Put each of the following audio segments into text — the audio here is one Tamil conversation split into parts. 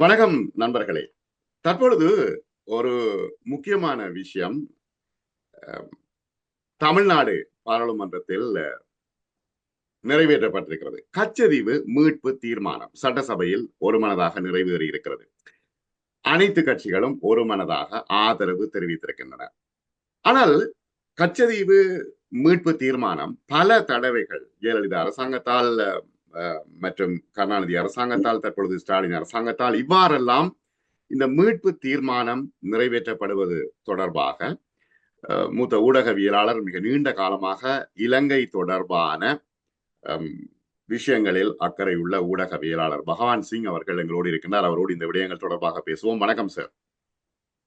வணக்கம் நண்பர்களே. தற்பொழுது ஒரு முக்கியமான விஷயம் தமிழ்நாடு பாராளுமன்றத்தில் நிறைவேற்றப்பட்டிருக்கிறது. கச்சதீவு மீட்பு தீர்மானம் சட்டசபையில் ஒருமனதாக நிறைவேறி இருக்கிறது. அனைத்து கட்சிகளும் ஒருமனதாக ஆதரவு தெரிவித்திருக்கின்றன. ஆனால் கச்சதீவு மீட்பு தீர்மானம் பல தடவைகள் ஜெயலலிதா அரசாங்கத்தால் மற்றும் கருணாநிதி அரசாங்கத்தால் தற்பொழுது ஸ்டாலின் அரசாங்கத்தால் இவ்வாறெல்லாம் இந்த மீட்பு தீர்மானம் நிறைவேற்றப்படுவது தொடர்பாக மூத்த ஊடகவியலாளர் மிக நீண்ட காலமாக இலங்கை தொடர்பான விஷயங்களில் அக்கறை உள்ள ஊடகவியலாளர் பகவான் சிங் அவர்கள் எங்களோடு இருக்கின்றார். அவரோடு இந்த விடயங்கள் தொடர்பாக பேசுவோம். வணக்கம் சார்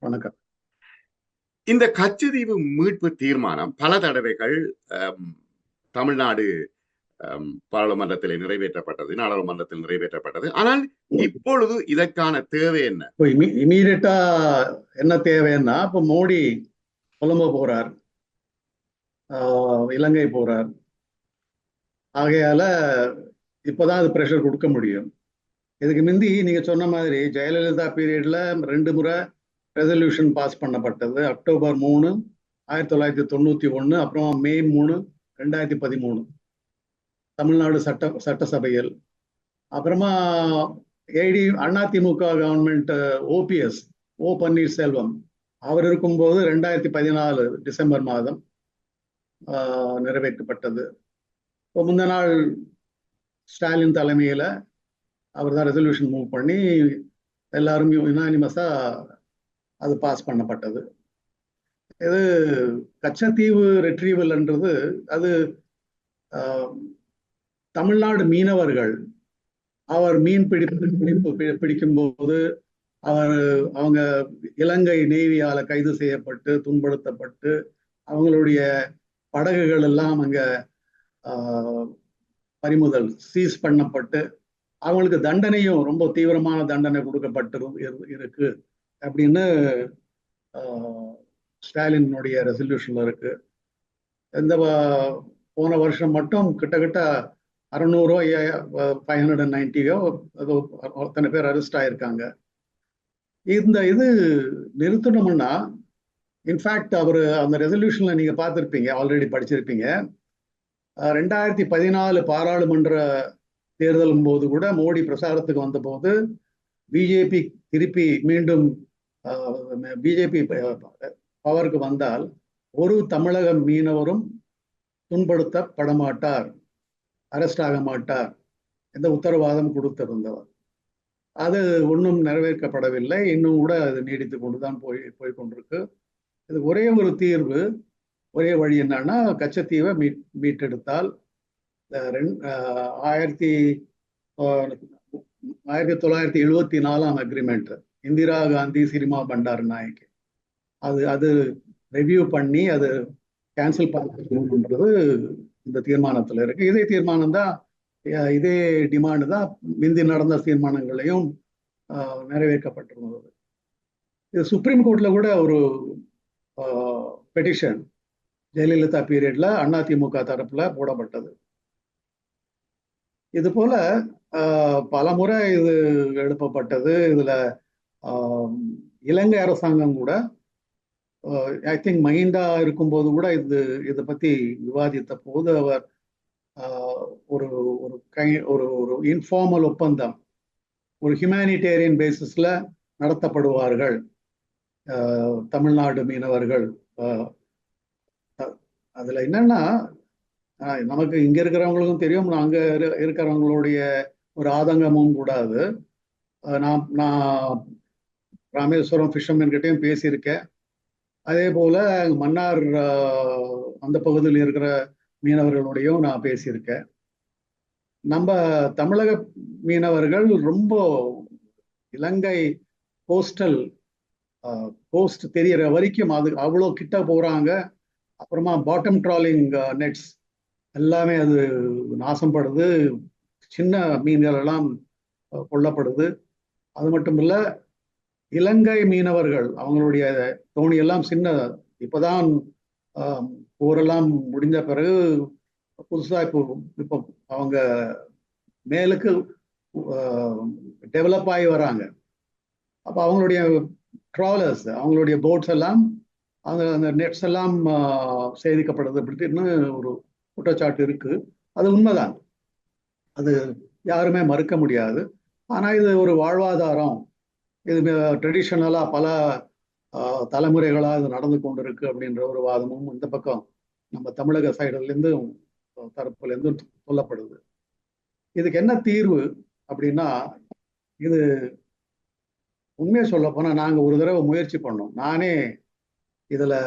வணக்கம். இந்த கச்சதீவு மீட்பு தீர்மானம் பல தடவைகள் தமிழ்நாடு பாராளுமன்றத்தில் நிறைவேற்றப்பட்டது நாடாளுமன்றத்தில் நிறைவேற்றப்பட்டது. ஆனால் இப்பொழுது இதற்கான தேவை என்ன? இமீடியட்டா என்ன தேவைன்னா இப்போ மோடி கொலம்போ போறார். ஆஹ் இலங்கை போறார். ஆகையால இப்பதான் அது ப்ரெஷர் கொடுக்க முடியும். இதுக்கு முந்தி நீங்க சொன்ன மாதிரி ஜெயலலிதா பீரியட்ல ரெண்டு முறை ரெசல்யூஷன் பாஸ் பண்ணப்பட்டது. அக்டோபர் மூணு ஆயிரத்தி தொள்ளாயிரத்தி தொண்ணூத்தி ஒன்று அப்புறம் மே மூணு ரெண்டாயிரத்தி பதிமூணு. தமிழ்நாடு சட்ட சட்டசபையில். அப்புறமா ஏடி அதிமுக கவர்மெண்ட் ஓபிஎஸ் ஓ பன்னீர்செல்வம். அவர் இருக்கும்போது ரெண்டாயிரத்தி பதினாலு டிசம்பர் மாதம் நிறைவேற்றப்பட்டது. இப்போ முந்த நாள் ஸ்டாலின் தலைமையில் அவர் தான் ரெசல்யூஷன் மூவ் பண்ணி எல்லாரும் யுனானிமஸாக அது பாஸ் பண்ணப்பட்டது. இது கச்சத்தீவு ரெட்ரீவல்ன்றது அது தமிழ்நாடு மீனவர்கள் அவர் மீன் பிடிப்பு பிடிப்பு பி- பிடிக்கும்போது அவர் அவங்க இலங்கை நேவியால கைது செய்யப்பட்டு துன்படுத்தப்பட்டு அவங்களுடைய படகுகள் எல்லாம் அங்க ஆஹ், பறிமுதல் சீஸ் பண்ணப்பட்டு அவங்களுக்கு தண்டனையும் ரொம்ப தீவிரமான தண்டனை கொடுக்கப்பட்டு இரு- இருக்கு அப்படின்னு ஆஹ், ஸ்டாலினுடைய ரெசல்யூஷன்ல இருக்கு. இந்த போன வருஷம் மட்டும் கிட்டத்தட்ட அறநூறோ ஃபைவ் ஹண்ட்ரட் அண்ட் நைன்ட்டியோ அதோ அத்தனை பேர் அரெஸ்ட் ஆயிருக்காங்க. இந்த இது நிறுத்தணும்னா இன்ஃபேக்ட் அவர் அந்த ரெசல்யூஷனில் நீங்கள் பார்த்துருப்பீங்க ஆல்ரெடி படிச்சிருப்பீங்க. ரெண்டாயிரத்தி பதினாலு பாராளுமன்ற தேர்தலும் போது கூட மோடி பிரசாரத்துக்கு வந்தபோது பிஜேபி திருப்பி மீண்டும் பிஜேபி பவருக்கு வந்தால் ஒரு தமிழக மீனவரும் துன்படுத்தப்பட மாட்டார் அரெஸ்ட் ஆக மாட்டார் என்ற உத்தரவாதம் கொடுத்திருந்தவர். அது ஒன்றும் நிறைவேற்றப்படவில்லை. இன்னும் கூட அது நீடித்து கொண்டுதான் போய் போய் கொண்டிருக்கு. இது ஒரே ஒரு தீர்வு. ஒரே வழி என்னன்னா கச்சத்தீவை மீட் மீட்டெடுத்தால் ரெண்- ஆயிரத்தி ஆயிரத்தி தொள்ளாயிரத்தி எழுபத்தி நாலாம் agreement Indira Gandhi cinema Bandaranaike அது அது ரிவ்யூ பண்ணி அது கேன்சல் பண்ணுறது இந்த தீர்மானத்துல இருக்கு. இதே தீர்மானம் தான் இதே டிமாண்ட் தான் முந்தி நடந்த தீர்மானங்களையும் நிறைவேற்றப்பட்டிருந்தது. இது சுப்ரீம் கோர்ட்ல கூட ஒரு பெட்டிஷன் ஜெயலலிதா பீரியட்ல அதிமுக தரப்புல போடப்பட்டது. இது போல பல முறை இது எழுப்பப்பட்டது. இதுல ஆஹ், இலங்கை அரசாங்கம் கூட ஐ திங்க் மஹிந்தா இருக்கும்போது கூட இது இதை பத்தி விவாதித்த போது அவர் ஆஹ், ஒரு ஒரு கை ஒரு ஒரு இன்ஃபார்மல் ஒப்பந்தம் ஒரு ஹியூமானிட்டேரியன் பேசிஸ்ல நடத்தப்படுவார்கள். ஆஹ், தமிழ்நாடு மீனவர்கள் ஆஹ், அதுல என்னன்னா நமக்கு இங்க இருக்கிறவங்களுக்கும் தெரியும் அங்க இரு- இருக்கிறவங்களுடைய ஒரு ஆதங்கமும் கூடாது நான் நான் ராமேஸ்வரம் ஃபிஷர்மேன் கிட்டயும் பேசியிருக்கேன். அதே போல மன்னார் அந்த பகுதியில் இருக்கிற மீனவர்களுடையும் நான் பேசியிருக்கேன். நம்ம தமிழக மீனவர்கள் ரொம்ப இலங்கை கோஸ்டல் கோஸ்ட் தெரியற வரைக்கும் அது அவ்வளோ கிட்ட போகிறாங்க அப்புறமா பாட்டம் ட்ராலிங் நெட்ஸ் எல்லாமே அது நாசப்படுது. சின்ன மீன்கள் எல்லாம் கொல்லப்படுது. அது மட்டும் இல்லை இலங்கை மீனவர்கள் அவங்களுடைய தோணி எல்லாம் சின்ன இப்பதான் போரெல்லாம் முடிந்த பிறகு புதுசா இப்போ இப்போ அவங்க மேலுக்கு டெவலப் ஆகி வராங்க. அப்போ அவங்களுடைய ட்ராவலர்ஸ் அவங்களுடைய போட்ஸ் எல்லாம் அந்த அந்த நெட்ஸ் எல்லாம் சேதிக்கப்படுது அப்படின்னு ஒரு குற்றச்சாட்டு இருக்கு. அது உண்மைதான். அது யாருமே மறுக்க முடியாது. ஆனால் இது ஒரு வாழ்வாதாரம். இது ட்ரெடிஷ்னலாக பல தலைமுறைகளாக இது நடந்து கொண்டிருக்கு அப்படின்ற ஒரு வாதமும் இந்த பக்கம் நம்ம தமிழக சைடுலேருந்து தரப்புலேருந்து சொல்லப்படுது. இதுக்கு என்ன தீர்வு அப்படின்னா இது உண்மையை சொல்ல போனால் நாங்கள் ஒரு தடவை முயற்சி பண்ணோம். நானே இதில்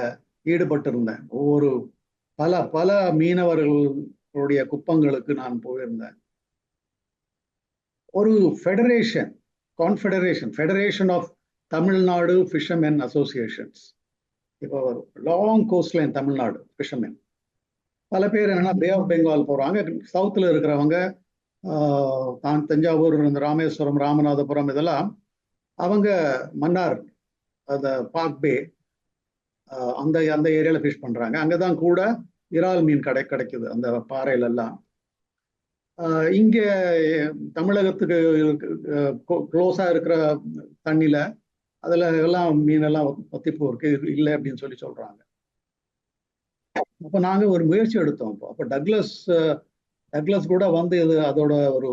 ஈடுபட்டிருந்தேன். ஒவ்வொரு பல பல மீனவர்களுடைய குப்பங்களுக்கு நான் போயிருந்தேன். ஒரு federation confederation federation of Tamil Nadu fishermen associations இப்போ லாங் கோஸ்ட்லைன் தமிழ்நாடு ஃபிஷர்மென் பல பேர் என்னன்னா பே ஆஃப் பெங்கால் போகிறாங்க சவுத்தில் இருக்கிறவங்க தான் தஞ்சாவூர் இந்த ராமேஸ்வரம் ராமநாதபுரம் இதெல்லாம் அவங்க மன்னார் அந்த பாக் பே அந்த அந்த ஏரியாவில் ஃபிஷ் பண்ணுறாங்க அங்கே தான் கூட இறால் மீன் கடை கிடைக்குது. அந்த பாறையிலெல்லாம். இங்க தமிழகத்துக்கு க்ளோஸா இருக்கிற தண்ணில அதுல எல்லாம் மீனெல்லாம் ஒத்திப்பு இருக்கு. இல்லை அப்படின்னு சொல்லி சொல்றாங்க. அப்போ நாங்க ஒரு முயற்சி எடுத்தோம் அப்போ. அப்போ டக்லஸ் டக்லஸ் கூட வந்து இது அதோட ஒரு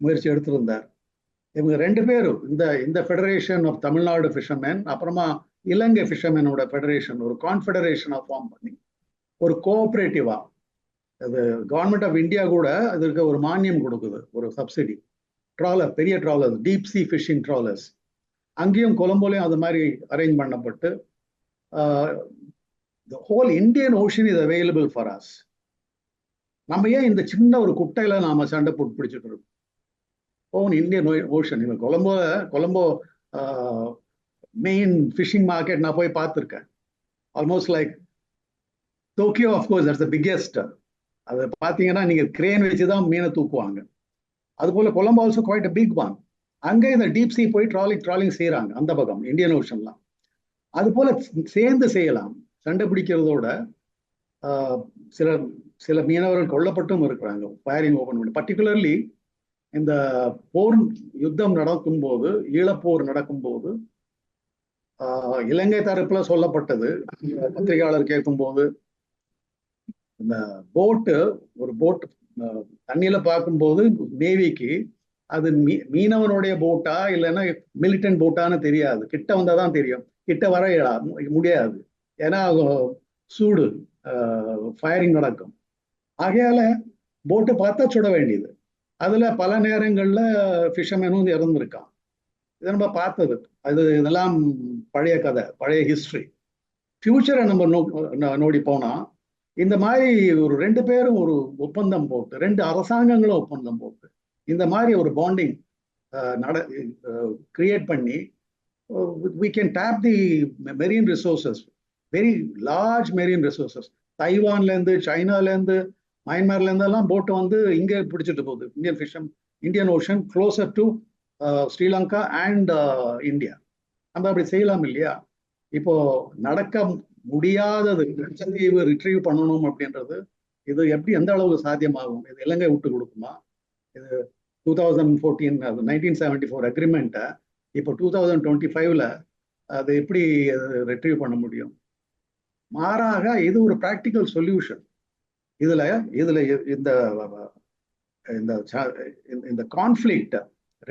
முயற்சி எடுத்திருந்தார். இவங்க ரெண்டு பேரும் இந்த இந்த ஃபெடரேஷன் ஆஃப் தமிழ்நாடு ஃபிஷர்மேன் அப்புறமா இலங்கை ஃபிஷர்மேனோட ஃபெடரேஷன் ஒரு கான்ஃபெடரேஷனாக ஃபார்ம் பண்ணி ஒரு கோஆப்ரேட்டிவாக கவர்மெண்ட் ஆஃப் இந்தியா கூட அதற்கு ஒரு மானியம் கொடுக்குது ஒரு சப்சிடி ட்ராலர் பெரிய trawler deep sea fishing trawlers அங்கேயும் கொலம்போலையும் அது மாதிரி arrange Pannapattu the whole Indian Ocean is available for us நம்ம ஏன் இந்த சின்ன ஒரு குட்டையில நாம சண்டை போட்டு பிடிச்சிட்டு இருக்கோம்? ஓன் இந்தியன் ஓஷன் இவன் Colombo Colombo main fishing market நான் போய் பார்த்துருக்கேன். Almost like Tokyo of course that's the biggest அதை பார்த்தீங்கன்னா நீங்கள் கிரேன் வச்சு தான் மீனை தூக்குவாங்க. அதுபோல் கொலம்போ ஆல்சோ குவாய்ட் பிக் பான் அங்கே இந்த டீப் சி போய் ட்ராலிங் ட்ராலிங் செய்கிறாங்க அந்த பக்கம் இந்தியன் ஓஷன்லாம் அது போல சேர்ந்து செய்யலாம் சண்டை பிடிக்கிறதோட சில சில மீனவர்கள் கொல்லப்பட்டும் இருக்கிறாங்க ஃபயரிங் ஓபன் பண்ணி. பர்டிகுலர்லி இந்த போர் யுத்தம் நடக்கும்போது ஈழப்போர் நடக்கும்போது இலங்கை தரப்புல சொல்லப்பட்டது பத்திரிகையாளர் கேட்கும்போது இந்த போட்டு ஒரு போட்டு தண்ணியில பார்க்கும்போது நேவிக்கு அது மீ மீனவனுடைய போட்டா இல்லைன்னா மிலிட்டன் போட்டான்னு தெரியாது. கிட்ட வந்தாதான் தெரியும். கிட்ட வர முடியாது. ஏன்னா சூடு ஃபயரிங் நடக்கும். ஆகையால போட்டு பார்த்தா சுட வேண்டியது. அதுல பல நேரங்கள்ல ஃபிஷர்மேனும் இறந்துருக்கான். இதை நம்ம பார்த்தது. அது இதெல்லாம் பழைய கதை பழைய ஹிஸ்ட்ரி ஃபியூச்சரை நம்ம நோ நோடி போனா இந்த மாதிரி ஒரு ரெண்டு பேரும் ஒரு ஒப்பந்தம் போட்டு ரெண்டு அரசாங்கங்களும் ஒப்பந்தம் போட்டு இந்த மாதிரி ஒரு பாண்டிங் நட கிரியேட் பண்ணி we can tap the marine resources very large marine resources தைவான்லேருந்து சைனாலேருந்து மயன்மார்லேருந்து எல்லாம் போட்டு வந்து இங்கே பிடிச்சிட்டு போகுது. Indian ஃபிஷம் Indian Ocean closer to Sri Lanka and India நம்ம அப்படி செய்யலாம் இல்லையா? இப்போ நடக்க முடியாதது. லட்சத்தீவு ரிட்ரீவ் பண்ணணும் அப்படின்றது இது எப்படி எந்த அளவுக்கு சாத்தியமாகும்? இது இலங்கை விட்டு கொடுக்குமா? இது two thousand fourteen nineteen seventy four அக்ரிமெண்ட்டை இப்போ டூ தௌசண்ட் டுவெண்ட்டி ஃபைவ்ல அது எப்படி ரிட்ரீவ் பண்ண முடியும்? மாறாக இது ஒரு ப்ராக்டிக்கல் சொல்யூஷன் இதுல இதுல இந்த இந்த இந்த கான்ஃபிளிக்ட்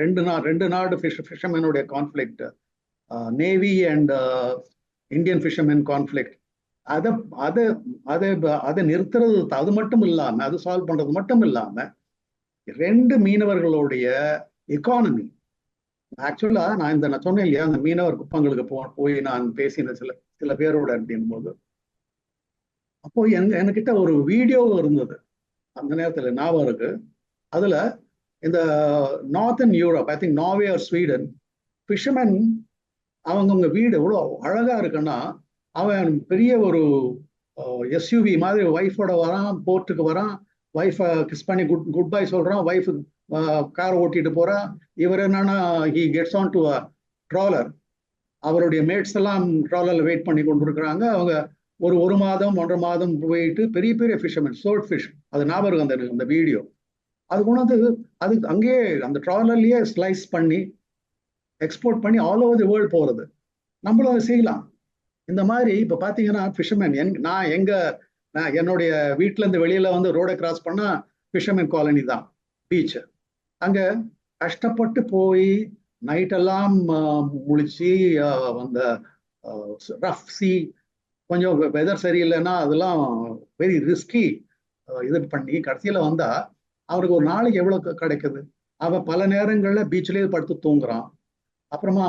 ரெண்டு நாள் ரெண்டு நாடு fish ஃபிஷர்மேனுடைய conflict navy and Indian fisherman conflict அதை அதை அதை அதை நிறுத்துறது அது மட்டும் இல்லாம அது சால்வ் பண்றது மட்டும் இல்லாம ரெண்டு மீனவர்களுடைய எக்கானமி ஆக்சுவலா நான் இந்த நான் சொன்னேன் இல்லையா அந்த மீனவர் குப்பங்களுக்கு போ போய் நான் பேசின சில சில பேரோட அப்படின் போது. அப்போ எங்க என்கிட்ட ஒரு வீடியோ இருந்தது. அந்த நேரத்தில் ஞாபகம் இருக்கு. அதுல இந்த northern Europe I think Norway or Sweden fisherman அவங்கவுங்க வீடு எவ்வளோ அழகாக இருக்குன்னா அவன் பெரிய ஒரு எஸ்யூவி மாதிரி ஒய்ஃபோட வரான் போர்ட்டுக்கு வரான் ஒய்ஃபை கிஸ் பண்ணி குட் குட் பை சொல்கிறான் ஒய்ஃப் கார் ஓட்டிட்டு போகிறான் இவர் என்னன்னா he gets on to a trawler அவருடைய மேட்ஸ் எல்லாம் ட்ராலரில் வெயிட் பண்ணி கொண்டு இருக்கிறாங்க அவங்க ஒரு ஒரு மாதம் ஒன்றரை மாதம் போயிட்டு பெரிய பெரிய ஃபிஷர்மேன் சோட் ஃபிஷ் அது ஞாபகம் அந்த அந்த வீடியோ அது கொண்டாந்து அதுக்கு அங்கேயே அந்த ட்ராலர்லேயே ஸ்லைஸ் பண்ணி எக்ஸ்போர்ட் பண்ணி ஆல் ஓவர் தி வேர்ல்டு போகிறது நம்மளும் அதை செய்யலாம். இந்த மாதிரி இப்போ பார்த்தீங்கன்னா ஃபிஷர்மேன் எங் நான் எங்க நான் என்னுடைய வீட்டிலேருந்து இருந்து வெளியில வந்து ரோடை கிராஸ் பண்ணால் ஃபிஷர்மேன் காலனி தான் பீச் அங்க கஷ்டப்பட்டு போய் நைட்டெல்லாம் முழிச்சு அந்த ரஃப் சி கொஞ்சம் வெதர் சரியில்லைன்னா அதெல்லாம் வெரி ரிஸ்கி இது பண்ணி கடைசியில வந்தா அவருக்கு ஒரு நாளைக்கு எவ்வளோ க- கிடைக்குது? அவன் பல நேரங்களில் பீச்சிலேயே படுத்து தூங்குறான். அப்புறமா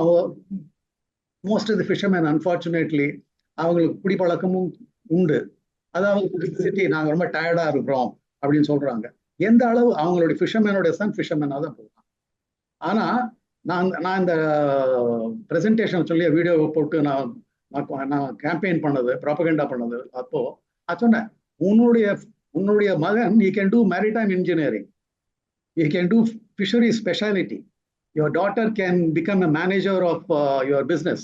most of the fisherman unfortunately அவங்களுக்கு குடிப்பழக்கமும் உண்டு. அதாவது சிட்டி நாங்கள் ரொம்ப டயர்டா இருக்கிறோம் அப்படின்னு சொல்றாங்க. எந்த அளவு அவங்களுடைய ஃபிஷர்மேனோட சன் ஃபிஷர்மேனாக தான் போகலாம் ஆனா நான் நான் இந்த ப்ரெசன்டேஷன் சொல்லி வீடியோவை போட்டு நான் நான் நான் கேம்பெயின் பண்ணது ப்ராப்பகெண்டா பண்ணது அப்போ நான் சொன்னேன் உன்னுடைய உன்னுடைய மகன் you can do maritime engineering you can do fishery speciality your daughter can become a manager of your business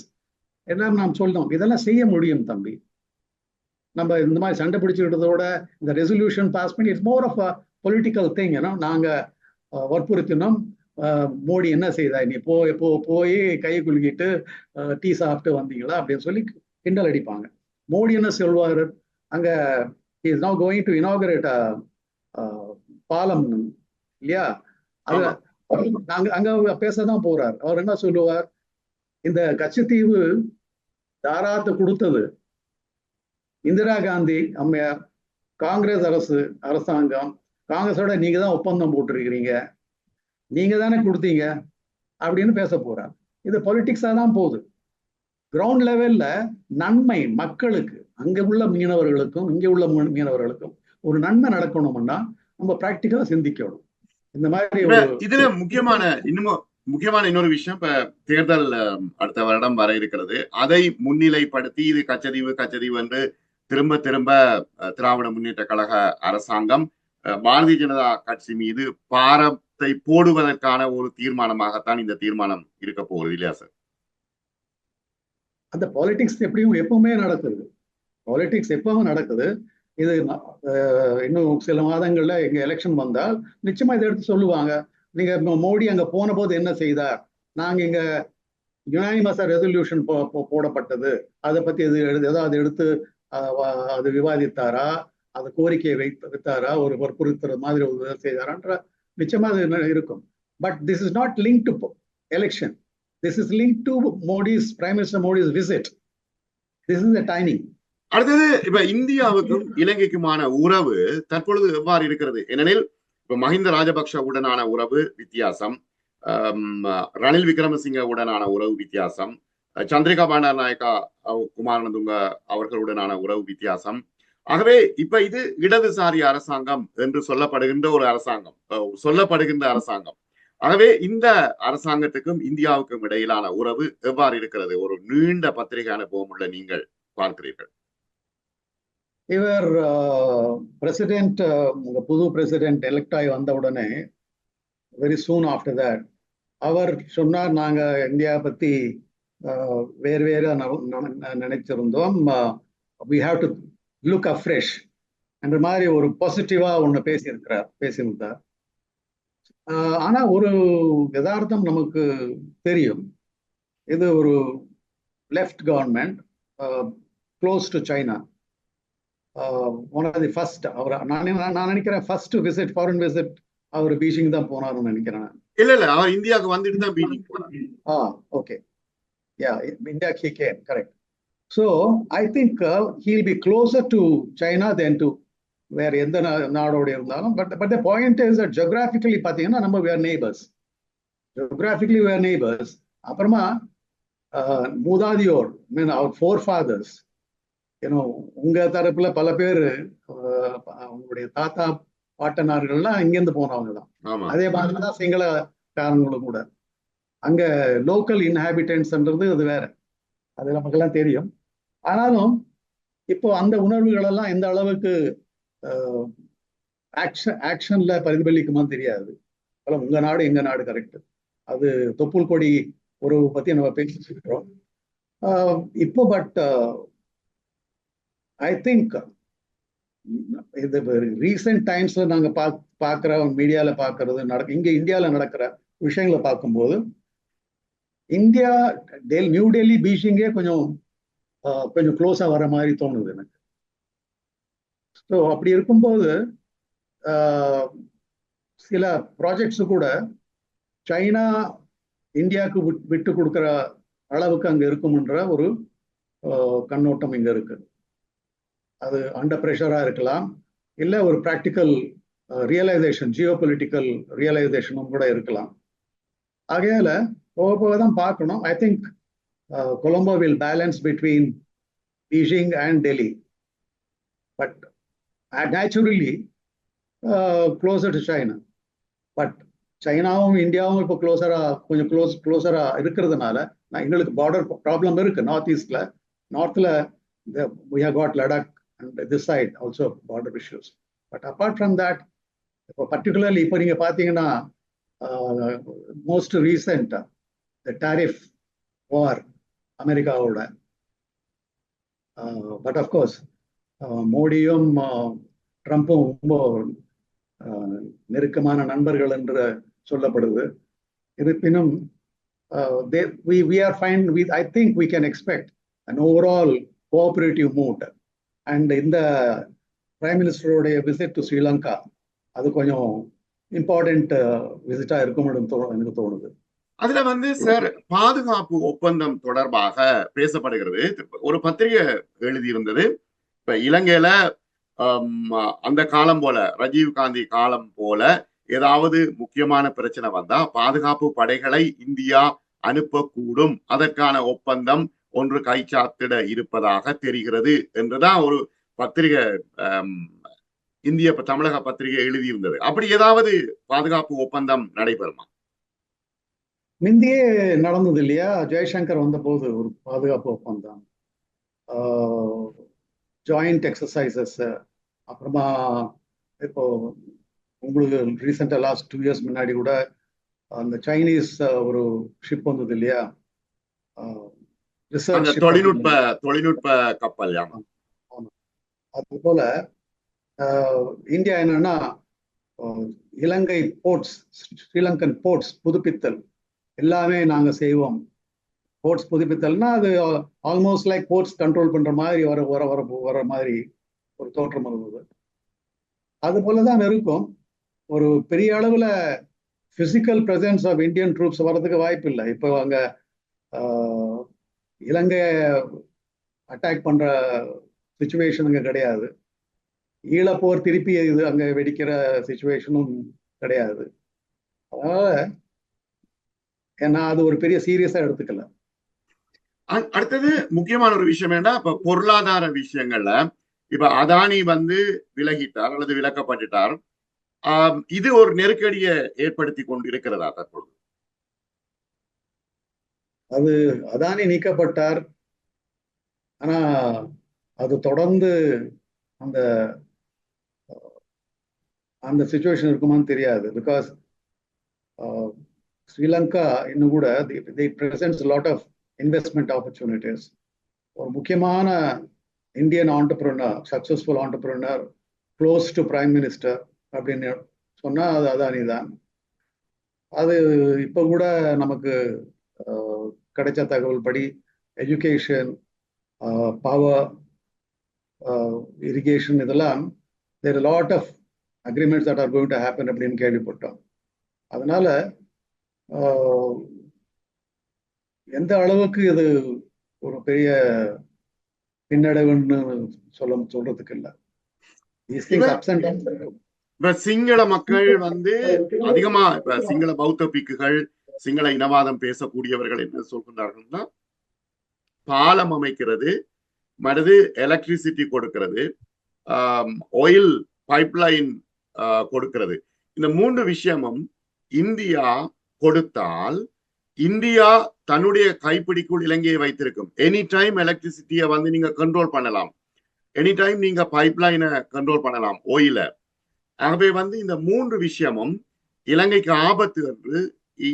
எல்லாம் நாம் சொல்லணும் இதெல்லாம் செய்ய முடியும் தம்பி. நம்ம இந்த மாதிரி சண்டை பிடிச்சிக்கிட்டதோட இந்த ரெசல்யூஷன் பாஸ் பண்ணி it's more of a political thing ஏன்னா நாங்க uh, வற்புறுத்தினோம். Uh, மோடி என்ன செய்தா நீ போய் போ போய் கை குலுக்கிட்டு uh, டீ சாப்பிட்டு வந்தீங்களா? அப்படின்னு சொல்லி கிண்டல் அடிப்பாங்க. மோடி என்ன சொல்வார்? அங்க is now going to inaugurate பாலம் இல்லையா? அது நாங்க அங்க பேசதான் போறார். அவர் என்ன சொல்லுவார்? இந்த கச்சத்தீவு தாராத்தை கொடுத்தது இந்திரா காந்தி அம்மையார் காங்கிரஸ் அரசு அரசாங்கம் காங்கிரஸோட நீங்க தான் ஒப்பந்தம் போட்டிருக்கிறீங்க. நீங்க தானே கொடுத்தீங்க அப்படின்னு பேச போறார். இது பொலிட்டிக்ஸா தான் போகுது. கிரவுண்ட் லெவல்ல நன்மை மக்களுக்கு அங்க உள்ள மீனவர்களுக்கும் இங்க உள்ள மீனவர்களுக்கும் ஒரு நன்மை நடக்கணும்னா நம்ம பிராக்டிக்கலா சிந்திக்கணும். இந்த மாதிரி இதுல முக்கியமான இன்னும் முக்கியமான இன்னொரு விஷயம் இப்ப தேர்தல் அடுத்த வருடம் வர இருக்கிறது. அதை முன்னிலைப்படுத்தி இது கச்சதீவு கச்சதீவு என்று திரும்ப திரும்ப திராவிட முன்னேற்ற கழக அரசாங்கம் பாரதிய ஜனதா கட்சி மீது பாரத்தை போடுவதற்கான ஒரு தீர்மானமாகத்தான் இந்த தீர்மானம் இருக்க போகுது இல்லையா சார்? அந்த பாலிடிக்ஸ் எப்படியும் எப்பவுமே நடக்குது. பாலிடிக்ஸ் எப்பவும் நடக்குது. இது இன்னும் சில மாதங்கள்ல எங்க எலெக்ஷன் வந்தால் நிச்சயமா இதை எடுத்து சொல்லுவாங்க. நீங்க மோடி அங்க போன போது என்ன செய்தார்? நாங்க இங்க யுனானிமஸா ரெசல்யூஷன் போடப்பட்டது. அதை பத்தி இது எழுது ஏதாவது எடுத்து அது விவாதித்தாரா? அது கோரிக்கையை வைத்து வைத்தாரா? ஒரு வற்புறுத்துற மாதிரி ஒரு செய்தாரான்ற நிச்சயமா அது என்ன இருக்கும். But this is not link to election this is link to Modi's prime minister Modi's visit this is the timing அடுத்தது இப்ப இந்தியாவுக்கும் இலங்கைக்குமான உறவு தற்பொழுது எவ்வாறு இருக்கிறது? ஏனெனில் இப்ப மஹிந்த ராஜபக்ஷ உடனான உறவு வித்தியாசம் ரணில் விக்ரமசிங்க உடனான உறவு வித்தியாசம் சந்திரிகா பண்டாரநாயக்கா அவ- குமாரநதுங்க அவர்களுடனான உறவு வித்தியாசம். ஆகவே இப்ப இது இடதுசாரி அரசாங்கம் என்று சொல்லப்படுகின்ற ஒரு அரசாங்கம் சொல்லப்படுகின்ற அரசாங்கம். ஆகவே இந்த அரசாங்கத்துக்கும் இந்தியாவுக்கும் இடையிலான உறவு எவ்வாறு இருக்கிறது? ஒரு நீண்ட பத்திரிகை அனுபவம் உள்ள நீங்கள் பார்க்கிறீர்கள். இவர் பிரசிடென்ட் உங்க புது பிரசிடென்ட் எலெக்ட் ஆகி வந்த உடனே வெரி சூன் ஆஃப்டர் தட் அவர் சொன்னார் நாங்க இந்தியா பத்தி வேறு வேறு நினைச்சிருந்தோம். We have to look afresh என்ற மாதிரி ஒரு பாசிட்டிவாக ஒன்று பேசியிருக்கிறார் பேசியிருந்தார். ஆனால் ஆனா ஒரு யதார்த்தம் நமக்கு தெரியும். இது ஒரு left government close to China one of the first அவர் நான் நான் நான் நினைக்கிறேன் ஃபர்ஸ்ட் விசிட் ஃபாரின் விசிட் அவர் பீஜிங் தான் போனாருன்னு நினைக்கிறேன் இல்ல இல்ல அவர் இந்தியாவுக்கு வந்துட்டு தான் பீஜிங் போனார். ஆ okay yeah India he came correct so I think he'll be closer to China then to வேற எந்த நாடோட இருந்தாலும் but but the point is geographically பார்த்தீங்கன்னா நம்ம we're neighbours geographically we're neighbours அப்புறமா மூதாதியோர் மீன் அவர் ஃபோர் ஃபாதர்ஸ் ஏன்னா உங்க தரப்புல பல பேர் அவங்களுடைய தாத்தா பாட்டனார்கள்லாம் இங்கேருந்து போனவங்க தான். அதே மாதிரி தான் சிங்களக்காரங்களும் கூட. அங்க லோக்கல் இன்ஹாபிட்டன்ஸ்ன்றது அது வேற. அது நமக்கெல்லாம் தெரியும். ஆனாலும் இப்போ அந்த உணர்வுகள் எல்லாம் எந்த அளவுக்கு ஆக்ஷன் ஆக்ஷன்ல பிரதிபலிக்குமான்னு தெரியாது. அதனால உங்க நாடு எங்க நாடு கரெக்ட் அது தொப்புள் கொடி உறவு பத்தி நம்ம பேசிட்டு இருக்கிறோம். இப்போ பட் ஐ திங்க் uh, இது ரீசெண்ட் டைம்ஸ்ல நாங்க பா பாக்குற மீடியால பாக்குறது நடக்க இங்க இந்தியால நடக்கிற விஷயங்களை பார்க்கும்போது இந்தியா டெல் நியூ டெல்லி பீச்சிங்கே கொஞ்சம் ஆஹ், கொஞ்சம் க்ளோஸா வர மாதிரி தோணுது எனக்கு. ஸோ அப்படி இருக்கும்போது ஆஹ், சில ப்ராஜெக்ட்ஸ் கூட சைனா இந்தியாவுக்கு விட்- விட்டு கொடுக்குற அளவுக்கு அங்க இருக்கும்ன்ற ஒரு கண்ணோட்டம் இங்க இருக்கு அது அண்டர் ப்ரெஷராக இருக்கலாம். இல்ல ஒரு ப்ராக்டிக்கல் ரியலைசேஷன் ஜியோ பொலிட்டிக்கல் ரியலைசேஷனும் கூட இருக்கலாம். ஆகையால போக போக தான் பார்க்கணும். I think Colombo will balance between Beijing and Delhi but naturally closer to China but சைனாவும் இந்தியாவும் இப்போ க்ளோஸரா கொஞ்சம் க்ளோஸ் க்ளோஸரா இருக்கிறதுனால நான் எங்களுக்கு பார்டர் ப்ராப்ளம் இருக்கு. நார்த் ஈஸ்ட்ல நார்த்தில் we have Ladakh and this side also border issues. But apart from that, இப்போ particularly இப்போ நீங்க பார்த்தீங்கன்னா most recent the tariff war அமெரிக்காவோட பட் அஃப்கோர்ஸ் மோடியும் ட்ரம்ப்பும் ரொம்ப ஆஹ், நெருக்கமான நண்பர்கள் என்று சொல்லப்படுது இருப்பினும் uh, they, we, we are fine with, I think we can expect an overall cooperative mood. And இந்த பிரைம் மினிஸ்டருடைய விசிட் டு ஸ்ரீலங்கா அது கொஞ்சம் இம்பார்ட்டன்ட் விசிட்டா இருக்கும் எனக்கு தோணுது. அதுல வந்து சார் பாதுகாப்பு ஒப்பந்தம் தொடர்பாக பேசப்படுகிறது. ஒரு பத்திரிகை எழுதியிருந்தது. இப்ப இலங்கையில um, அந்த காலம் போல ராஜீவ் காந்தி காலம் போல ஏதாவது முக்கியமான பிரச்சனை வந்தா பாதுகாப்பு படைகளை இந்தியா அனுப்பக்கூடும். அதற்கான ஒப்பந்தம் ஒன்று கைச்சாத்திட இருப்பதாக தெரிகிறது என்றுதான் ஒரு பத்திரிகை இந்திய தமிழக பத்திரிகை எழுதியிருந்தது. அப்படி ஏதாவது பாதுகாப்பு ஒப்பந்தம் நடைபெறுமா? முந்தியே நடந்தது இல்லையா? ஜெய்சங்கர் வந்தபோது ஒரு பாதுகாப்பு ஒப்பந்தம். ஜாயிண்ட் எக்ஸசைசஸ் அப்புறமா இப்போ உங்களுக்கு ரீசெண்டாக லாஸ்ட் டூ இயர்ஸ் முன்னாடி கூட அந்த சைனீஸ் ஒரு ஷிப் வந்தது இல்லையா? தொழில்நுட்ப தொழில்நுட்ப கப்பல் அது போல இந்தியா என்னன்னா இலங்கை போர்ட்ஸ் ஸ்ரீலங்கன் போர்ட்ஸ் புதுப்பித்தல். எல்லாமே நாங்க செய்வோம். போர்ட்ஸ் புதுப்பித்தல்னா அது ஆல்மோஸ்ட் லைக் போர்ட்ஸ் கண்ட்ரோல் பண்ற மாதிரி வர வர வர வர மாதிரி ஒரு தோற்றம் இருந்தது அது போல தான் இருக்கும். ஒரு பெரிய அளவுல physical presence of Indian troops வர்றதுக்கு வாய்ப்பு இல்லை இப்போ அங்க இலங்கை அட்டாக் பண்ற சுச்சுவேஷன் அங்கே கிடையாது. ஈழப்போர் திருப்பி இது அங்க வெடிக்கிற சுச்சுவேஷனும் கிடையாது. அதனால ஏன்னா அது ஒரு பெரிய சீரியஸா எடுத்துக்கல. அடுத்தது முக்கியமான ஒரு விஷயம் என்ன இப்ப பொருளாதார விஷயங்கள்ல இப்ப அதானி வந்து விலகிட்டார் அல்லது விலக்கப்பட்டுட்டார். இது ஒரு நெருக்கடியை ஏற்படுத்தி கொண்டு இருக்கிறதா தற்பொழுது? அது அதானி நீக்கப்பட்டார். ஆனா அது தொடர்ந்து அந்த அந்த சுச்சுவேஷன் இருக்குமான்னு தெரியாது. பிகாஸ் ஸ்ரீலங்கா இன்னும் கூட the presence lot of investment opportunities ஒரு முக்கியமான Indian entrepreneur successful entrepreneur close to prime minister அப்படின்னு சொன்னால் அது அதானி தான் அது இப்போ கூட நமக்கு கிடைச்ச தகவல் படி எஜுகேஷன் பவர் இரிகேஷன் இதெல்லாம் there lot of agreements that are going to happen அப்படின்னு கேள்விப்பட்டோம். அதனால ஆஹ், எந்த அளவுக்கு இது ஒரு பெரிய பின்னடைவுன்னு சொல்ல சொல்றதுக்கு இல்லை. சிங்கள மக்கள் வந்து அதிகமா இப்ப சிங்கள பௌத்த பிக்குகள் சிங்கள இனவாதம் பேசக்கூடியவர்கள் என்ன சொல்கின்றார்கள்னா பாலம் அமைக்கிறது மறுது எலக்ட்ரிசிட்டி கொடுக்கிறது ஆயில் பைப்லைன் கொடுக்கிறது. இந்த மூன்று விஷயமும் இந்தியா கொடுத்தால் இந்தியா தன்னுடைய கைப்பிடிக்குள் இலங்கையை வைத்திருக்கும். எனி டைம் எலக்ட்ரிசிட்டியை வந்து நீங்க கண்ட்ரோல் பண்ணலாம். எனி டைம் நீங்க பைப்லைனை கண்ட்ரோல் பண்ணலாம் ஓயில ஆகவே வந்து இந்த மூன்று விஷயமும் இலங்கைக்கு ஆபத்து என்று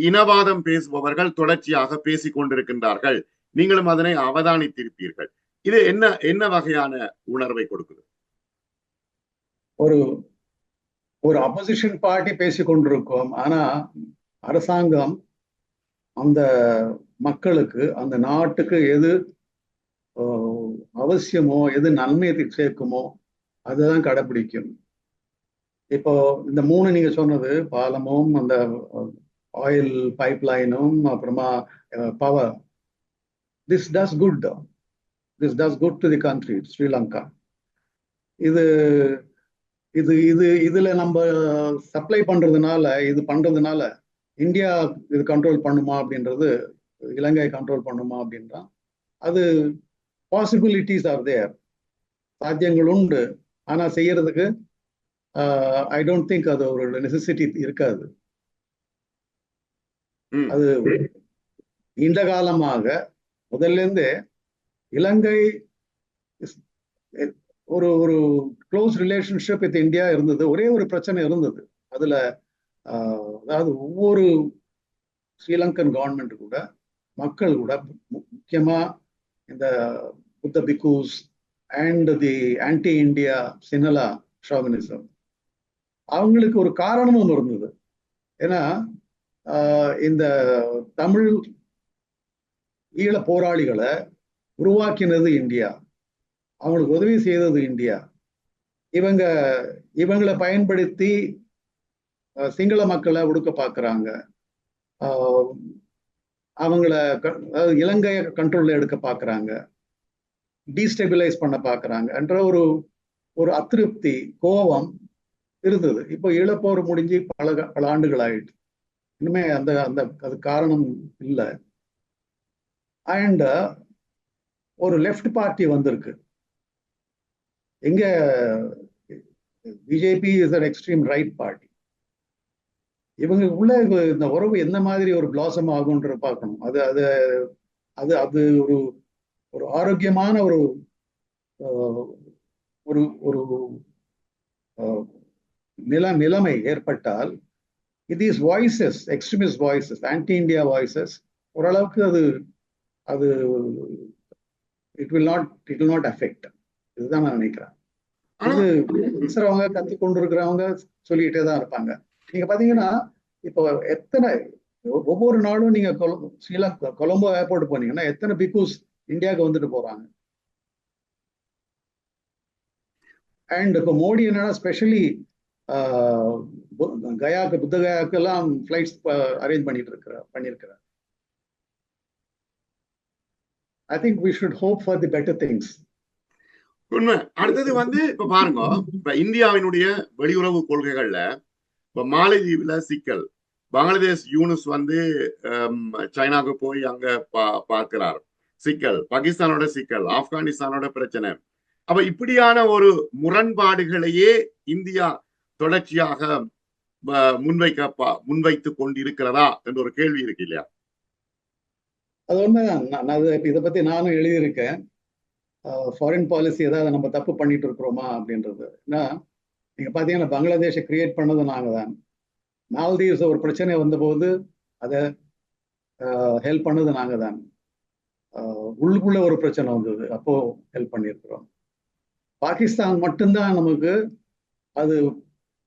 இனவாதம் பேசுபவர்கள் தொடர்ச்சியாக பேசிக் கொண்டிருக்கின்றார்கள். நீங்களும் அதனை அவதானித்திருப்பீர்கள். இது என்ன என்ன வகையான உணர்வை கொடுக்குது? ஒரு ஒரு அப்போசிஷன் பார்ட்டி பேசிக் கொண்டிருக்கோம். ஆனா அரசாங்கம் அந்த மக்களுக்கு அந்த நாட்டுக்கு எது ஆஹ், அவசியமோ எது நன்மையை சேர்க்குமோ அதுதான் கடைபிடிக்கும் இப்போ இந்த மூணு நீங்க சொன்னது பாலமும் அந்த ஆயில் பைப் லைனும் அப்புறமா power this does good this does good to the country Sri Lanka இது இது இது இதுல நம்ம சப்ளை பண்றதுனால இது பண்றதுனால இந்தியா இது கண்ட்ரோல் பண்ணுமா அப்படின்றது இலங்கை கண்ட்ரோல் பண்ணுமா அப்படின்றா அது பாசிபிலிட்டிஸ் ஆர் தேர் சாத்தியங்கள் உண்டு. ஆனா செய்யறதுக்கு ஐ டோன்ட் திங்க் அது ஒரு நெசசிட்டி இருக்காது. அது நீண்ட காலமாக முதல்ல இருந்தே இலங்கை ஒரு ஒரு க்ளோஸ் ரிலேஷன்ஷிப் வித் இந்தியா இருந்தது. ஒரே ஒரு பிரச்சனை இருந்தது. அதுல ஆஹ், அதாவது ஒவ்வொரு ஸ்ரீலங்கன் கவர்மெண்ட் கூட மக்கள் கூட முக்கியமா இந்த புத்த பிக்கூஸ் and the anti India Sinhala chauvinism அவங்களுக்கு ஒரு காரணமும் இருந்தது. ஏன்னா இந்த தமிழ் ஈழ போராளிகளை உருவாக்கினது இந்தியா. அவங்களுக்கு உதவி செய்தது இந்தியா. இவங்க இவங்களை பயன்படுத்தி சிங்கள மக்களை ஒடுக்க பார்க்குறாங்க ஆஹ், அவங்கள க- அதாவது இலங்கையை கண்ட்ரோல்ல எடுக்க பார்க்குறாங்க டீஸ்டெபிலைஸ் பண்ண பார்க்குறாங்க என்ற ஒரு ஒரு அதிருப்தி கோபம் இருந்தது. இப்போ ஈழப்போர் முடிஞ்சு பல பல ஆண்டுகள் ஆயிட்டு இனிமே அந்த அந்த அது காரணம் இல்லை. அண்ட் ஒரு லெஃப்ட் பார்ட்டி வந்திருக்கு. எங்க BJP is an extreme right party இவங்க உள்ள இந்த உறவு என்ன மாதிரி ஒரு பிளாசம் ஆகுன்ற பார்க்கணும். அது அது அது அது ஒரு ஒரு ஆரோக்கியமான ஒரு ஒரு ஒரு நில நிலைமை ஏற்பட்டால் இது is voices extremist voices anti India voices ஓரளவுக்கு அது அது it will not it will not affect இதுதான் நான் நினைக்கிறேன் இது பேசுறவங்க கத்தி கொண்டு இருக்கிறவங்க சொல்லிக்கிட்டே தான் இருப்பாங்க நீங்க பாத்தீங்கன்னா இப்போ எத்தனை ஒவ்வொரு நாளும் நீங்க ஸ்ரீலங்கா கொலம்போ ஏர்போர்ட் போனீங்கன்னா எத்தனை பிக்கூஸ் இந்தியாவுக்கு வந்துட்டு போறாங்க? அண்ட் இப்போ மோடி என்னன்னா ஸ்பெஷலி கயாக்கு புத்த கயாக்கு எல்லாம் ஃபிளைட்ஸ் அரேஞ்ச் பண்ணிட்டு இருக்கிறார் பண்ணியிருக்கிறார் I think we should hope for the better things உண்மை. அடுத்தது வந்து இப்ப பாருங்க. இப்ப இந்தியாவினுடைய வெளியுறவு கொள்கைகள்ல இப்ப மாலைதீவுல சிக்கல். பங்களாதேஷ் யூனுஸ் வந்து சைனாவுக்கு போய் அங்க பா பார்க்கிறார். சிக்கல். பாகிஸ்தானோட சிக்கல். ஆப்கானிஸ்தானோட பிரச்சனை. அப்ப இப்படியான ஒரு முரண்பாடுகளையே இந்தியா தொடர்ச்சியாக முன்வைக்க முன்வைத்து கொண்டிருக்கிறதா என்ற ஒரு கேள்வி இருக்கு இல்லையா? அது உண்மைதான். நான் இதை பத்தி நானும் எழுதியிருக்கேன். ஃபாரின் பாலிசி ஏதாவது நம்ம தப்பு பண்ணிட்டு இருக்கிறோமா அப்படின்றது. ஏன்னா நீங்க பாத்தீங்கன்னா பங்களாதேஷை கிரியேட் பண்ணது நாங்க தான் மால்தீவ்ஸ் ஒரு பிரச்சனை வந்தபோது அதை ஹெல்ப் பண்ணது நாங்க தான் ஆஹ் உள்ளுக்குள்ள ஒரு பிரச்சனை வந்தது. அப்போ ஹெல்ப் பண்ணியிருக்கிறோம். பாகிஸ்தான் மட்டும்தான் நமக்கு அது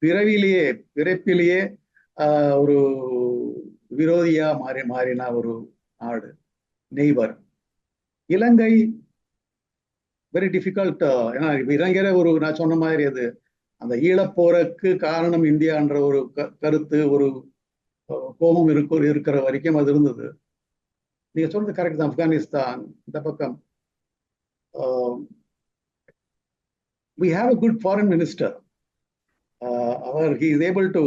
பிறவிலேயே பிறப்பிலேயே ஆஹ் ஒரு விரோதியா மாறி மாறின ஒரு நாடு நெய்பர் இலங்கை வெரி டிஃபிகல்ட் ஏன்னா இலங்கையில ஒரு நான் சொன்ன மாதிரி அது அந்த ஈழப்போருக்கு காரணம் இந்தியான்ற ஒரு க- கருத்து ஒரு கோபம் இருக்க இருக்கிற வரைக்கும் அது இருந்தது. நீங்க சொல்றது கரெக்ட் தான் ஆப்கானிஸ்தான் இந்த பக்கம். We have a good foreign minister our he is able to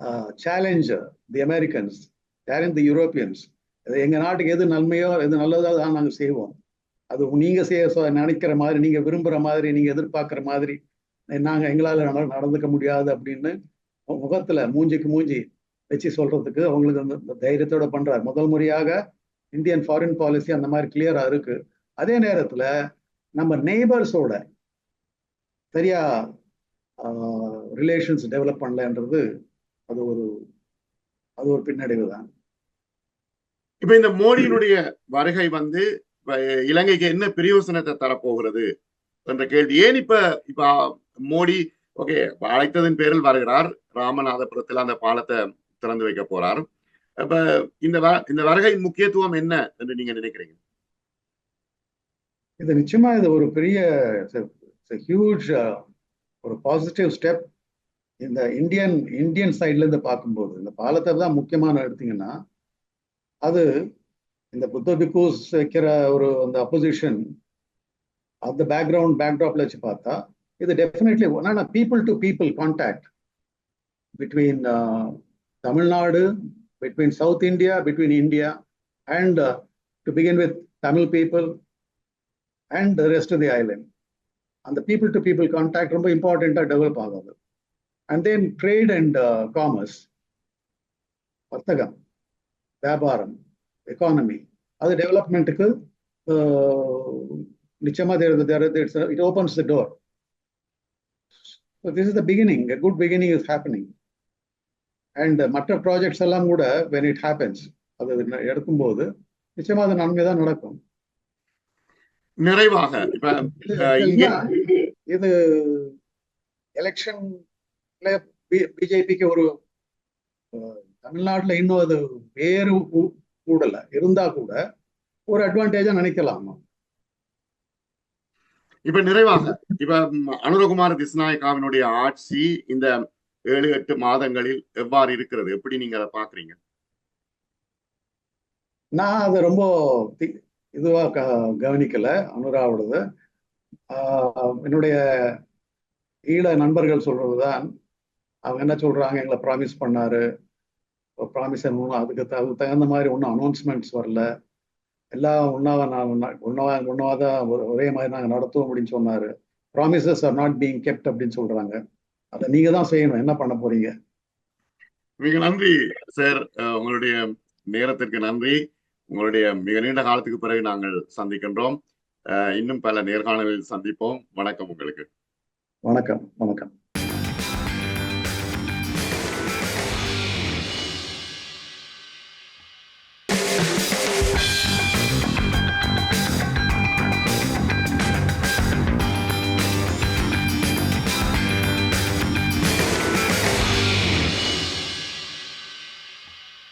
uh, challenge the Americans challenge the Europeans. எங்க நாட்டுக்கு எது நன்மையோ எது நல்லதோ தான் நாங்க செய்வோம். அது நீங்க செய்ய நினைக்கிற மாதிரி நீங்க விரும்புற மாதிரி நீங்க எதிர்பார்க்குற மாதிரி நாங்க எங்களால நடந்துக்க முடியாது அப்படின்னு முகத்தில் முகத்துல மூஞ்சிக்கு மூஞ்சி வச்சு சொல்றதுக்கு அவங்களுக்கு அந்த தைரியத்தோட பண்றாரு. முதல் முறையாக இந்தியன் ஃபாரின் பாலிசி அந்த மாதிரி கிளியராக இருக்கு. அதே நேரத்துல நம்ம நெய்பர்ஸோட சரியா ரிலேஷன்ஸ் டெவலப் பண்ணலன்றது அது ஒரு அது ஒரு பின்னடைவு தான். இப்ப இந்த மோடியினுடைய வருகை வந்து இலங்கைக்கு என்ன பிரயோசனத்தை தரப்போகிறது என்ற கேள்வி. ஏன் இப்ப இப்ப மோடி ஓகே அழைத்ததன் பேரில் வருகிறார். ராமநாதபுரத்தில் அந்த பாலத்தை திறந்து வைக்க போறார். அப்ப இந்த இந்த வருகையின் முக்கியத்துவம் என்ன என்று நீங்க நினைக்கிறீங்க? இது நிச்சயமா இது ஒரு பெரிய ஹியூஜ் ஒரு பாசிட்டிவ் ஸ்டெப் இந்த இந்தியன் இந்தியன் சைட்லேருந்து பார்க்கும்போது இந்த பாலத்தை தான் முக்கியமான எடுத்தீங்கன்னா அது இந்த புத்த பிக்கூஸ் வைக்கிற ஒரு அந்த அப்போசிஷன் அந்த பேக்ரவுண்ட் பேக்ட்ராப்ல வச்சு பார்த்தா இது definitely people to people contact between Tamil Nadu between south India between India and to begin with Tamil people and rest of the island அந்த பீப்புள் டு பீப்புள் கான்டாக்ட் ரொம்ப இம்பார்ட்டண்ட்டாக டெவலப் ஆகாது. And then trade and commerce வர்த்தகம் வியாபாரம் எக்கானமி அது டெவலப்மெண்ட்டுக்கு நிச்சயமாக it opens the door this is the beginning a good beginning is happening and மற்ற ப்ராஜெக்ட்ஸ் எல்லாம் கூட வென் இட் ஹேப்பன்ஸ் அது எடுக்கும்போது நிச்சயமா அது நன்மை தான் நடக்கும். நிறைவாக இப்ப இது அஹ், இங்க இது எலெக்ஷன்ல பிஜேபிக்கு ஒரு தமிழ்நாட்டுல இன்னும் அது வேறு கூடல இருந்தா கூட ஒரு அட்வான்டேஜா நினைக்கலாம்? இப்ப நிறைவாக இப்ப அனுரகுமார திஸ்நாயக்காவினுடைய ஆட்சி இந்த ஏழு எட்டு மாதங்களில் எவ்வாறு இருக்கிறது? எப்படி நீங்க அதை பாக்குறீங்க? நான் அதை ரொம்ப இதுவாக இதுவா க- கவனிக்கல அனுராவோடது. என்னுடைய ஈழ நண்பர்கள் சொல்றதுதான். அவங்க என்ன சொல்றாங்க எங்களை ப்ராமிஸ் பண்ணாரு. ப்ராமிஸ் அதுக்கு த- அதுக்கு தகுந்த மாதிரி ஒன்றும் அனௌன்ஸ்மெண்ட்ஸ் வரல. எல்லாம் ஒன்னாவா நான் ஒன்னாவா தான் ஒரே மாதிரி நாங்கள் நடத்துவோம் அப்படின்னு சொன்னாரு. Promises are not being kept அப்படின்னு சொல்றாங்க. அதை நீங்க தான் செய்யணும். என்ன பண்ண போறீங்க? மிக நன்றி சார் உங்களுடைய நேரத்திற்கு நன்றி. உங்களுடைய மிக நீண்ட காலத்துக்கு பிறகு நாங்கள் சந்திக்கின்றோம். இன்னும் பல நேர்காணலில் சந்திப்போம். வணக்கம் உங்களுக்கு. வணக்கம் வணக்கம்.